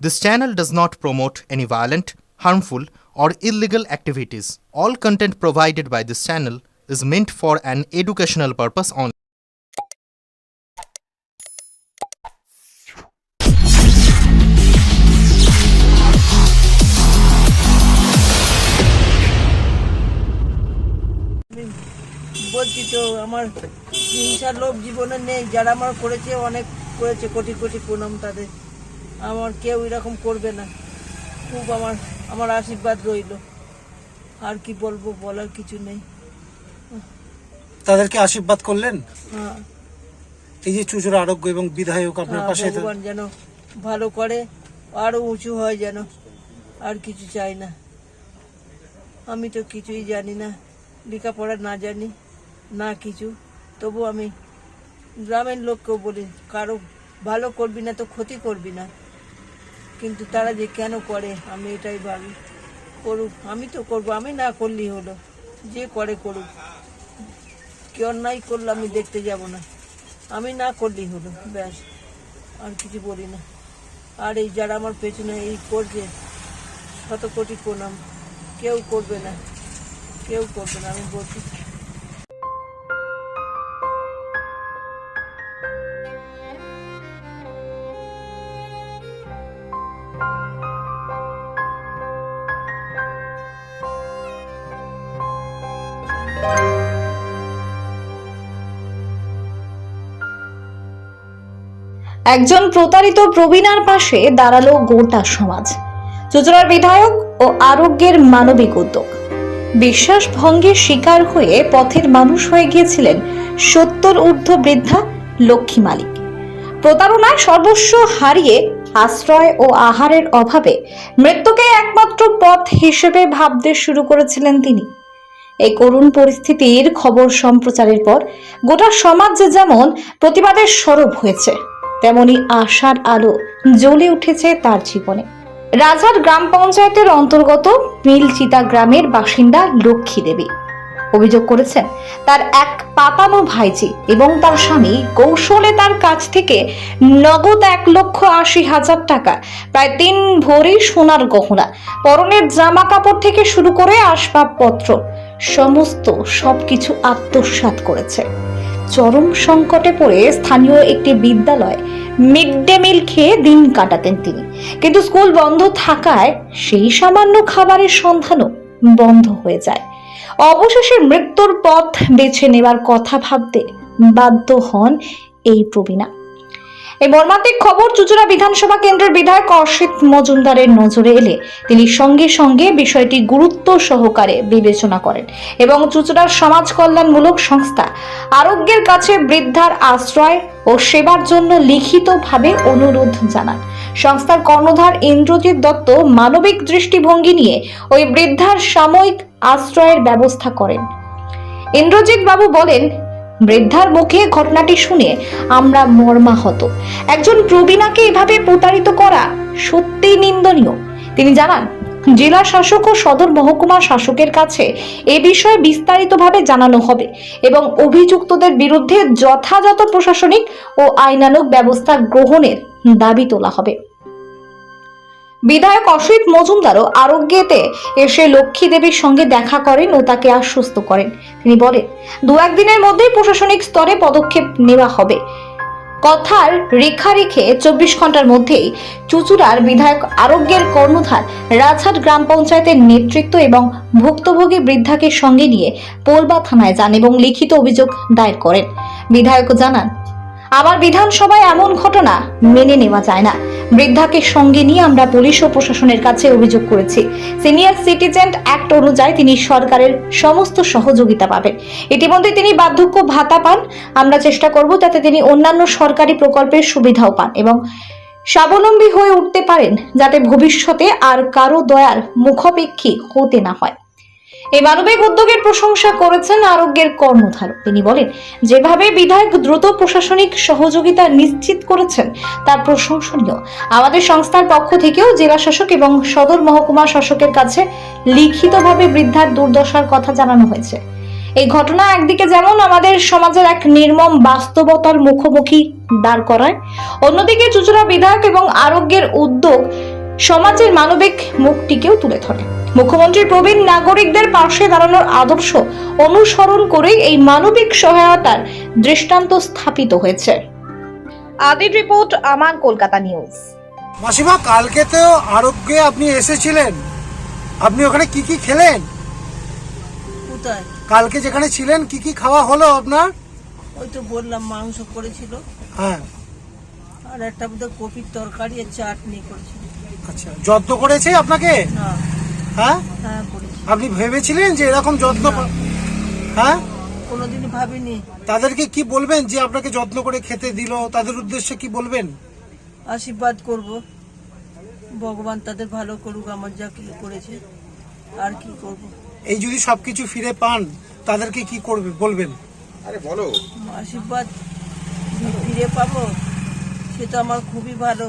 This channel does not promote any violent, harmful, or illegal activities. All content provided by this channel is meant for an educational purpose only. বলছি তো আমার হিংসার লোভ জীবনে নেই যারা আমার করেছে অনেক করেছে কোটি কোটি প্রণাম তাদের আমার কেউ এরকম করবে না। খুব আমার আমার আশীর্বাদ রইল। আর কি বলব বলার কিছু নেই। তাদেরকে আশীর্বাদ করলেন? হ্যাঁ। এই যে চুচুর আরোগ্য এবং বিধায়ক আপনার হ্যাঁ, পাশে ভগবান যেন ভালো করে আরও উঁচু হয় যেন। আর কিছু চাই না। আমি তো কিছুই জানি না। লেখাপড়া না জানি না কিছু। তবু আমি গ্রামের লোককেও বলি কারও ভালো করবি না তো ক্ষতি করবি না। কিন্তু তারা যে কেন করে, আমি এটাই ভাবি। করুক, আমি তো করব, আমি না করলেই হলো। যে করে করুক। কি অন্যায় করলে আমি দেখতে যাব না। আমি না করলেই হলো, ব্যাস। আর কিছু বলি না। আর এই যারা আমার পেছনে এই করছে শত কোটি প্রণাম। কেউ করবে না। কেউ করবে না, আমি বলছি। একজন প্রতারিত প্রবীণার পাশে দাঁড়াল গোটা সমাজ। চুচড়ার বিধায়ক ও আরোগ্যের মানবিক উদ্যোগ। বিশ্বাস ভঙ্গের শিকার হয়ে পথের মানুষ হয়ে গিয়েছিলেন সত্তর ঊর্ধ্ব বৃদ্ধা লক্ষ্মী মালিক। প্রতারণায় সর্বস্ব হারিয়ে আশ্রয় ও আহারের অভাবে মৃত্যুকে একমাত্র পথ হিসেবে ভাবতে শুরু করেছিলেন তিনি। এই করুণ পরিস্থিতির খবর সম্প্রচারের পর গোটা সমাজ যেমন প্রতিবাদের সরব হয়েছে। তেমনি আশার আলো জ্বলে উঠেছে তার জীবনে। রাজার গ্রাম পঞ্চায়েতের অন্তর্গত মিলচিতা গ্রামের বাসিন্দা লক্ষ্মী দেবী। অভিযোগ করেছেন, তার এক পাতানো ভাইজি এবং তার স্বামী কৌশলে তার কাছ থেকে নগদ এক লক্ষ আশি হাজার টাকা, প্রায় তিন ভরি সোনার গহনা, পরনের জামা কাপড় থেকে শুরু করে আসবাবপত্র, সমস্ত সবকিছু আত্মসাৎ করেছে। চরম সংকটে পড়ে স্থানীয় একটি বিদ্যালয় মিড ডে মিল খেয়ে দিন কাটাতেন তিনি। কিন্তু স্কুল বন্ধ থাকায় সেই সামান্য খাবারের সন্ধানও বন্ধ হয়ে যায়। অবশেষে মৃত্যুর পথ বেছে নেবার কথা ভাবতে বাধ্য হন এই প্রবীণা। এই মর্মান্তিক খবর চুচুড়া বিধানসভা কেন্দ্রের বিধায়ক অসিত মজুমদারের নজরে এলে তিনি সঙ্গে সঙ্গে বিষয়টি গুরুত্ব সহকারে বিবেচনা করেন এবং চুচুড়ার সমাজ কল্যাণমূলক সংস্থা আরোগ্যের কাছে বৃদ্ধার আশ্রয় ও সেবার জন্য লিখিতভাবে অনুরোধ জানান। সংস্থার কর্ণধার ইন্দ্রজিৎ দত্ত মানবিক দৃষ্টিভঙ্গি নিয়ে ওই বৃদ্ধার সাময়িক আশ্রয়ের ব্যবস্থা করেন। ইন্দ্রজিৎ বাবু বলেন বৃদ্ধার মুখে ঘটনাটি শুনে আমরা মর্মাহত। একজন প্রবীণাকে এভাবে প্রতারিত করা সত্যিই নিন্দনীয়। তিনি জানান, জেলা শাসক ও সদর মহকুমা শাসকের কাছে এ বিষয়ে বিস্তারিতভাবে জানানো হবে এবং অভিযুক্তদের বিরুদ্ধে যথাযথ প্রশাসনিক ও আইনানুগ ব্যবস্থা গ্রহণের দাবি তোলা হবে। বিধায়ক অসিত মজুমদারও আরোগ্যেতে এসে লক্ষ্মী দেবীর সঙ্গে দেখা করেন ও তাকে আশ্বস্ত করেন। তিনি বলেন, দু একদিনের মধ্যেই প্রশাসনিক স্তরে পদক্ষেপ নেওয়া হবে। কথার রেখা রেখে চব্বিশ ঘণ্টার মধ্যেই চুচুড়ার বিধায়ক আরোগ্যের কর্ণধার রাজহাট গ্রাম পঞ্চায়েতের নেতৃত্ব এবং ভুক্তভোগী বৃদ্ধাকে সঙ্গে নিয়ে পোলবা থানায় যান এবং লিখিত অভিযোগ দায়ের করেন। বিধায়ক জানান আমার বিধানসভায় এমন ঘটনা মেনে নেওয়া যায় না। বৃদ্ধাকে সঙ্গে নিয়ে আমরা পুলিশ ও প্রশাসনের কাছে অভিযোগ করেছি। সিনিয়র সিটিজেন অ্যাক্ট অনুযায়ী তিনি সরকারের সমস্ত সহযোগিতা পাবেন। ইতিমধ্যে তিনি বার্ধক্য ভাতা পান। আমরা চেষ্টা করব যাতে তিনি অন্যান্য সরকারি প্রকল্পের সুবিধাও পান এবং স্বাবলম্বী হয়ে উঠতে পারেন, যাতে ভবিষ্যতে আর কারও দয়ার মুখাপেক্ষী হতে না হয়। এই মানবিক উদ্যোগের প্রশংসা করেছেন আরোগ্যের কর্ণধার তিনি বলেন, যেভাবে বিধায়ক দ্রুত প্রশাসনিক সহযোগিতা নিশ্চিত করেছেন তা প্রশংসনীয়। আমাদের সংস্থার পক্ষ থেকেও জেলা শাসক এবং সদর মহকুমা শাসকের কাছে লিখিতভাবে বৃদ্ধার দুর্দশার কথা জানানো হয়েছে। এই ঘটনা একদিকে যেমন আমাদের সমাজের এক নির্মম বাস্তবতার মুখোমুখি দাঁড় করায়, অন্যদিকে চুচুড়া বিধায়ক এবং আরোগ্যের উদ্যোগ সমাজের মানবিক মুখটিকেও তুলে ধরে। মুখ্যমন্ত্রী প্রবীণ নাগরিকদের পাশে দাঁড়ানোর আদর্শ অনুসরণ করেই এই মানবিক সহায়তার দৃষ্টান্ত স্থাপিত হয়েছে। আদির রিপোর্ট আমার কলকাতা নিউজ। মাসিমা কালকে তো আরোগ্যে আপনি এসেছিলেন। আপনি ওখানে কি কি খেলেন? কোথায়? কালকে যেখানে ছিলেন কি কি খাওয়া হলো আপনার? ওই তো বললাম মাংস করেছিল। হ্যাঁ। আর একটা বোধহয় কপির তরকারি আর চাটনি করেছিল। আচ্ছা যত্ন করেছে আপনাকে? হ্যাঁ হ্যাঁ? হ্যাঁ আপনি ভেবেছিলেন যে এরকম যত্ন হ্যাঁ? কোনোদিনই ভাবিনি। তাদেরকে কি বলবেন যে আপনাকে যত্ন করে খেতে দিল? তাদের উদ্দেশ্যে কি বলবেন? আশীর্বাদ করব। ভগবান তাদের ভালো করুক আমার যা কিছু করেছে আর কি করব। এই যদি সবকিছু ফিরে পান তাদেরকে কি করবে বলবেন? আরে বলো। আশীর্বাদ ফিরে পাবো সে তো আমার খুবই ভালো।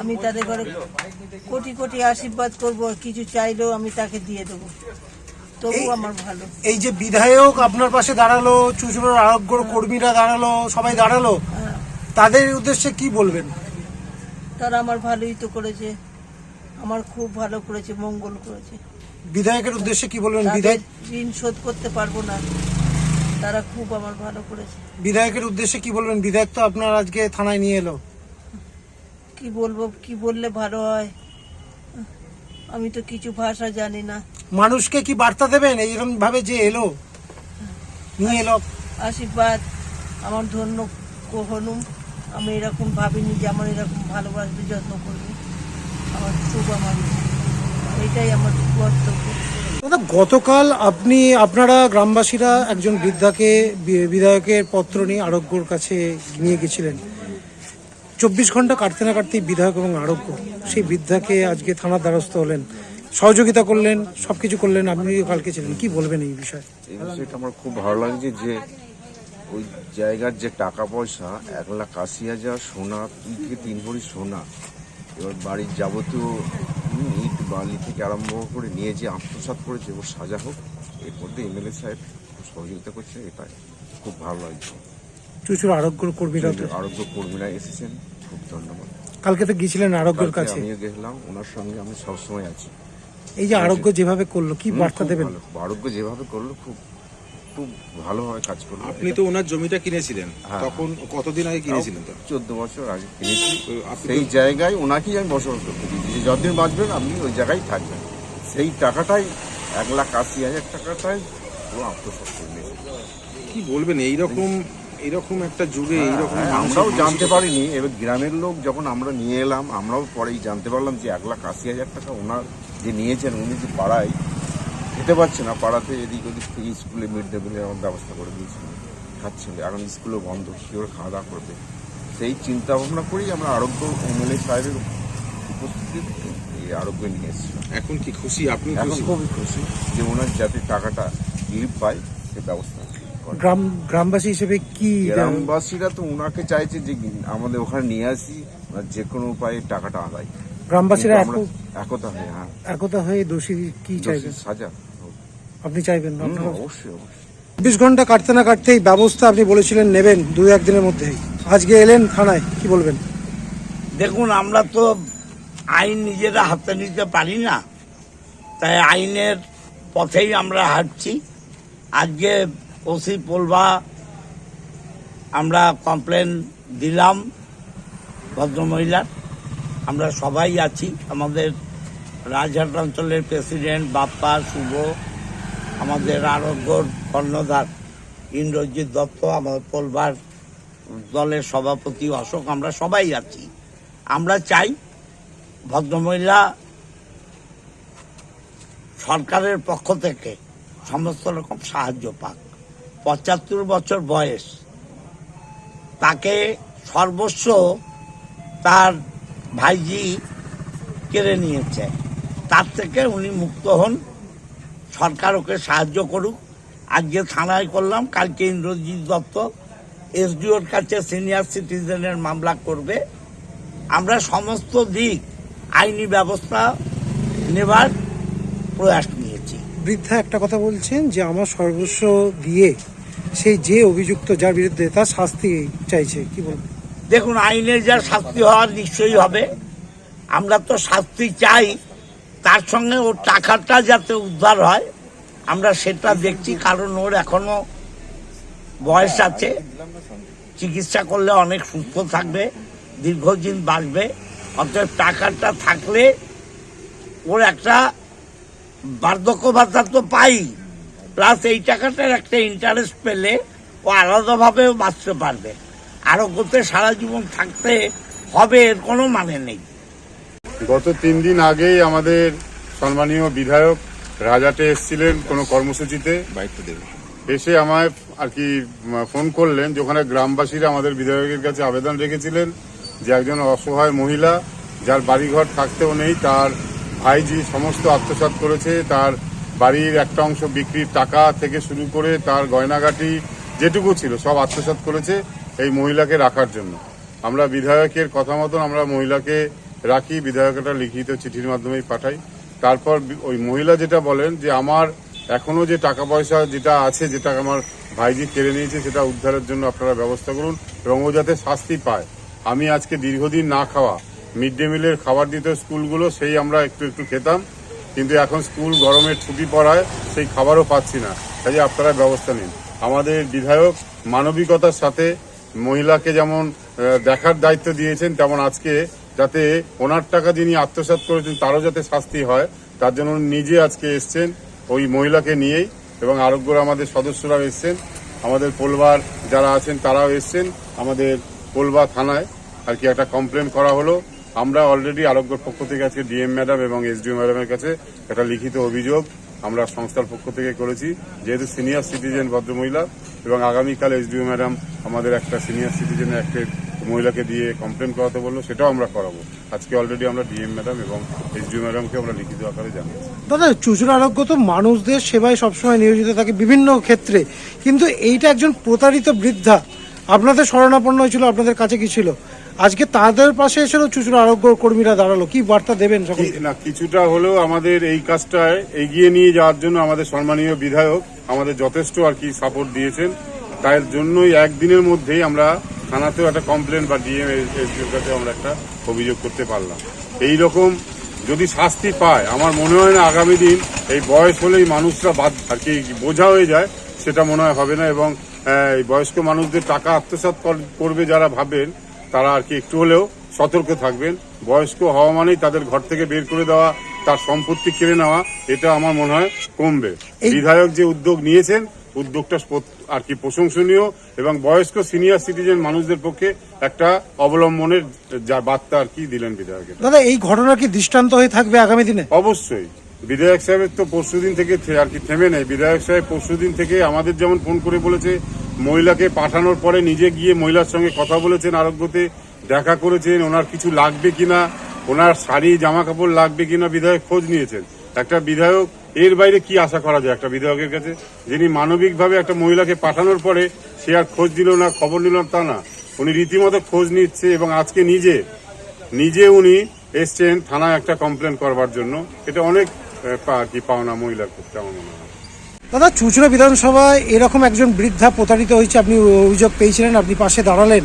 আমি তাদের ঘরে কোটি কোটি আশীর্বাদ করব কিছু চাইলেও আমি তাকে দিয়ে দেবো। তবু আমার ভালো। এই যে বিধায়ক আপনার পাশে দাঁড়াল চুচুড়ার আরোগ্য কর্মীরা দাঁড়াল সবাই দাঁড়াল হ্যাঁ, তাদের উদ্দেশ্যে কি বলবেন? তারা আমার ভালোই তো করেছে। আমার খুব ভালো করেছে মঙ্গল করেছে। বিধায়কের উদ্দেশ্যে কি বলবেন? বিধায়ক ঋণ শোধ করতে পারব না। তারা খুব আমার ভালো করেছে। বিধায়কের উদ্দেশ্যে কি বলবেন? বিধায়ক তো আপনার আজকে থানায় নিয়ে এলো। কি বলব কি বললে ভালো হয়? আমি তো কিছু ভাষা জানি না। মানুষকে কি বার্তা দেবেন? এইরকম ভাবে যে এলো নিয়ে এলো। আশীর্বাদ আমার ধন্য হনুম আমি এরকম ভাবিনি যে আমার এরকম ভালোবাসবে যত্ন করবে। আমার খুব আমার এটাই আমার কর্তব্য। দাদা গতকাল আপনি আপনারা গ্রামবাসীরা একজন বৃদ্ধাকে বিধায়কের পত্র নিয়ে আরোগ্যর কাছে নিয়ে গেছিলেন। চব্বিশ ঘণ্টা কাটতে না কাটতেই বিধায়ক এবং আরোগ্য। সেই বৃদ্ধাকে আজকে থানার দ্বারস্থ হলেন। সহযোগিতা করলেন সবকিছু করলেন আপনিও কালকে ছিলেন। কি বলবেন এই বিষয়ে? এই বিষয়টা আমার খুব ভালো লাগছে যে ওই জায়গার যে টাকা পয়সা এক লাখ আশি হাজার সোনা দুই থেকে তিন ভরি সোনা এবার বাড়ির যাবতীয় ইট বালি থেকে আরম্ভ করে নিয়ে যে আত্মসাৎ করেছে ও সাজা হোক এর মধ্যে এমএলএ সাহেব সহযোগিতা করছে এটা খুব ভালো লাগছে। চুচুর আরোগ্য কর্মীরা আরোগ্য কর্মীরা এসেছেন। খুব ধন্যবাদ। কালকে তো গিয়েছিলেন আরোগ্যের কাছে। আমিও গেলাম ওনার সঙ্গে আমি সবসময় আছি। এই যে আরোগ্য যেভাবে করল কি বার্তা দেবেন। আরোগ্য যেভাবে করল খুব খুব ভালোভাবে কাজ করল। আপনি তো ওনার জমিটা কিনেছিলেন। হ্যাঁ। তখন কতদিন আগে কিনেছিলেন তো? চোদ্দ বছর আগে কিনেছি। সেই জায়গায় ওনাকেই আমি বসবাস করতে দিয়েছি যে যতদিন বাঁচবেন আপনি ওই জায়গায় থাকবেন। সেই টাকাটাই এক লাখ আশি হাজার টাকাটাই পুরো আত্মসাৎ করে কি বলবেন এইরকম এইরকম একটা যুগে এইরকম হ্যাঁ, আমরাও জানতে পারিনি। এবার গ্রামের লোক যখন আমরা নিয়ে এলাম আমরাও পরেই জানতে পারলাম যে এক লাখ আশি হাজার টাকা ওনার যে নিয়েছেন উনি যে পাড়ায় খেতে পারছে না পাড়াতে এদিক ওদিক থেকে স্কুলে মিড ডে মিলের আমার ব্যবস্থা করে দিয়েছিলেন খাচ্ছেন এখন স্কুলও বন্ধ কী করে খাওয়া দাওয়া করবে। সেই চিন্তা ভাবনা করেই আমরা আরোগ্য এমএলএ সাহেবের উপস্থিতিতে এই আরোগ্য নিয়ে এসেছিলাম। এখন কি খুশি? আপনি এখন খুবই খুশি যে ওনার যাতে টাকাটা রিলিফ পায় সে ব্যবস্থা গ্রাম গ্রামবাসী হিসেবে কি গ্রামবাসীরা তো ওনাকে চাইছে যে আমাদের ওখানে নিয়ে আসি যে কোনো উপায়ে টাকাটা আদায়। গ্রামবাসীরা একতা হয়ে হ্যাঁ। একতা হয়ে দোষী কি চাইবেন? সাজা। আপনি চাইবেন অবশ্যই অবশ্যই। চব্বিশ ঘণ্টা কাটতে না কাটতেই ব্যবস্থা আপনি বলেছিলেন নেবেন দু একদিনের মধ্যেই। আজকে এলেন থানায় কি বলবেন? দেখুন আমরা তো আইন নিজেরা হাতে নিতে পারি না। তাই আইনের পথেই আমরা হাঁটছি। আজকে ওসি পোলবা আমরা কমপ্লেন দিলাম ভদ্রমহিলার। আমরা সবাই আছি, আমাদের রাজহাট অঞ্চলের প্রেসিডেন্ট বাপ্পা, শুভ, আমাদের আরোগ্যর কর্ণধার, ইন্দ্রজিৎ দত্ত, আমাদের পোলবার দলের সভাপতি অশোক, আমরা সবাই আছি। আমরা চাই ভদ্রমহিলা সরকারের পক্ষ থেকে সমস্ত রকম সাহায্য পাক। পঁচাত্তর বছর বয়স। তাকে সর্বস্ব তার ভাইজি কেড়ে নিয়েছে। তার থেকে উনি মুক্ত হন। সরকার ওকে সাহায্য করুক। আজকে থানায় করলাম, কালকে ইন্দ্রজিৎ দত্ত এসডিওর কাছে সিনিয়র সিটিজেনের মামলা করবে। আমরা সমস্ত দিক আইনি ব্যবস্থা নেবার প্রয়াস বৃদ্ধা একটা কথা বলছেন যে, আমার সর্বস্ব দিয়ে সেই যে অভিযুক্ত যার বিরুদ্ধে তার শাস্তি চাইছে। কি বলবেন? দেখুন আইনের যা শাস্তি হওয়ার নিশ্চয়ই হবে। আমরা তো শাস্তি চাই, তার সঙ্গে ওর টাকাটা যাতে উদ্ধার হয়, আমরা সেটা দেখছি, কারণ ওর এখনও বয়স আছে। চিকিৎসা করলে অনেক সুস্থ থাকবে, দীর্ঘদিন বাঁচবে। অতএব টাকাটা থাকলে ওর একটা বার্ধক্য ভাতা তো পাই। প্লাস এই টাকাটার একটা ইন্টারেস্ট পেলে ও আলাদাভাবেও বাঁচতে পারবে। আরোগ্যতে সারা জীবন থাকতে হবে এর কোনো মানে নেই। গত তিন দিন আগেই আমাদের সম্মানীয় বিধায়ক রাজাটে এসেছিলেন কোনো কর্মসূচিতে। এসে আমায় আর কি ফোন করলেন যে ওখানে গ্রামবাসীরা আমাদের বিধায়কের কাছে আবেদন রেখেছিলেন যে একজন অসহায় মহিলা যার বাড়িঘর থাকতেও নেই, তার ভাইজি সমস্ত আত্মসাৎ করেছে, তার বাড়ির একটা অংশ বিক্রির টাকা থেকে শুরু করে তার গয়নাগাটি যেটুকু ছিল সব আত্মসাৎ করেছে এই মহিলাকে রাখার জন্য। আমরা বিধায়কের কথা মতন আমরা মহিলাকে রাখি বিধায়ক একটা লিখিত চিঠির মাধ্যমেই পাঠাই। তারপর ওই মহিলা যেটা বলেন যে, আমার এখনও যে টাকা পয়সা যেটা আছে, যেটা আমার ভাইজি কেড়ে নিয়েছে, সেটা উদ্ধারের জন্য আপনারা ব্যবস্থা করুন এবং ও যাতে শাস্তি পায়। আমি আজকে দীর্ঘদিন না খাওয়া মিড ডে মিলের খাবার দিত স্কুলগুলো, সেই আমরা একটু একটু খেতাম। কিন্তু এখন স্কুল গরমের ছুটি পড়ায় সেই খাবারও পাচ্ছি না। কাজে আপনারা ব্যবস্থা নিন। আমাদের বিধায়ক মানবিকতার সাথে মহিলাকে যেমন দেখার দায়িত্ব দিয়েছেন, তেমন আজকে যাতে ওনার টাকা যিনি আত্মসাৎ করেছেন, তারও যাতে শাস্তি হয়, তার জন্য নিজে আজকে এসছেন ওই মহিলাকে নিয়েই এবং আরোগ্যর আমাদের সদস্যরাও এসছেন। আমাদের পোলবার যারা আছেন, তারাও এসছেন। আমাদের পোলবা থানায় আর কি একটা কমপ্লেন করা হলো। আমরা অলরেডি আরোগ্যর পক্ষ থেকে আজকে ডিএম ম্যাডাম এবং এসডিও ম্যাডামের কাছে একটা লিখিত অভিযোগ আমরা সংস্থার পক্ষ থেকে করেছি। যেহেতু সিনিয়র সিটিজেন ভদ্রমহিলা এবং আগামীকাল এসডিও ম্যাডাম আমাদের একটা সিনিয়র সিটিজেন একটা মহিলাকে দিয়ে কমপ্লেন করাতে বলল, সেটাও আমরা করাবো। আজকে অলরেডি আমরা ডিএম ম্যাডাম এবং এসডিও ম্যাডামকে আমরা লিখিত আকারে জানিয়েছি। দাদা চুচুর আরোগ্য তো মানুষদের সেবায় সবসময় নিয়োজিত থাকে বিভিন্ন ক্ষেত্রে। কিন্তু এইটা একজন প্রতারিত বৃদ্ধা, আপনাদের শরণাপন্ন হয়েছিল, আপনাদের কাছে কি ছিল? আজকে তাদের পাশে এসেও চুচুর আরোগ্য কর্মীরা দাঁড়াল। কি বার্তা দেবেন না, কিছুটা হলেও আমাদের এই কাজটায় এগিয়ে নিয়ে যাওয়ার জন্য আমাদের সম্মানীয় বিধায়ক আমাদের যথেষ্ট আর কি সাপোর্ট দিয়েছেন। তার জন্যই একদিনের মধ্যেই আমরা থানাতেও একটা কমপ্লেন বা ডিএম কাছে আমরা একটা অভিযোগ করতে পারলাম। এই রকম যদি শাস্তি পায়, আমার মনে হয় না আগামী দিন এই বয়স হলেই মানুষরা বাদ আর কি বোঝা হয়ে যায়, সেটা মনে হয় হবে না এবং বয়স্ক মানুষদের টাকা আত্মসাৎ কর- করবে যারা ভাবেন তারা আর কি একটু হলেও সতর্ক থাকবেন। বয়স্ক হওয়া মানেই তাদের ঘর থেকে বের করে দেওয়া তার সম্পত্তি কেড়ে নেওয়া এটা আমার মনে হয় কমবে। বিধায়ক যে উদ্যোগ নিয়েছেন উদ্যোগটা আর কি প্রশংসনীয় এবং বয়স্ক সিনিয়র সিটিজেন মানুষদের পক্ষে একটা অবলম্বনের যা বার্তা আর কি দিলেন বিধায়কের। দাদা এই ঘটনা কি দৃষ্টান্ত হয়ে থাকবে আগামী দিনে? অবশ্যই। বিধায়ক সাহেবের তো পরশুদিন থেকে আর কি থেমে নেই। বিধায়ক সাহেব পরশুদিন থেকে আমাদের যেমন ফোন করে বলেছে মহিলাকে পাঠানোর পরে নিজে গিয়ে মহিলার সঙ্গে কথা বলেছেন আরোগ্যতে, দেখা করেছেন ওনার কিছু লাগবে কিনা, ওনার শাড়ি জামা কাপড় লাগবে কিনা বিধায়ক খোঁজ নিয়েছেন। একটা বিধায়ক, এর বাইরে কি আশা করা যায় একটা বিধায়কের কাছে? যিনি মানবিকভাবে একটা মহিলাকে পাঠানোর পরে সে আর খোঁজ দিল না, খবর নিল তা না। উনি রীতিমতো খোঁজ নিচ্ছে এবং আজকে নিজে নিজে উনি এসছেন থানায় একটা কমপ্লেন করবার জন্য। এটা অনেক কি পাওনা মহিলার ক্ষেত্রে আমার মনে হয়। দাদা, চুচুড়া বিধানসভায় এরকম একজন বৃদ্ধা প্রতারিত হয়েছে, আপনি অভিযোগ পেয়েছিলেন, আপনি পাশে দাঁড়ালেন।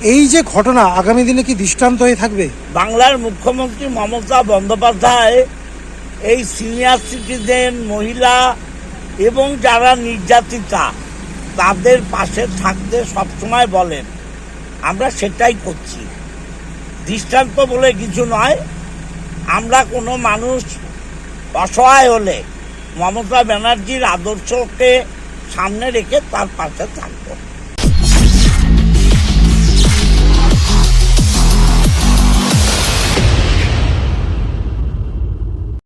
এই যে ঘটনা, আগামী দিনে কি দৃষ্টান্ত হয়ে থাকবে? বাংলার মুখ্যমন্ত্রী মমতা বন্দ্যোপাধ্যায়, এই সিনিয়র সিটিজেন মহিলা এবং যারা নির্যাতিতা, তাদের পাশে থাকতে সবসময় বলেন। আমরা সেটাই করছি। দৃষ্টান্ত বলে কিছু নয়। আমরা কোনো মানুষ অসহায় হলে মমতা ব্যানার্জির আদর্শকে সামনে রেখে তার পাশে থাকব।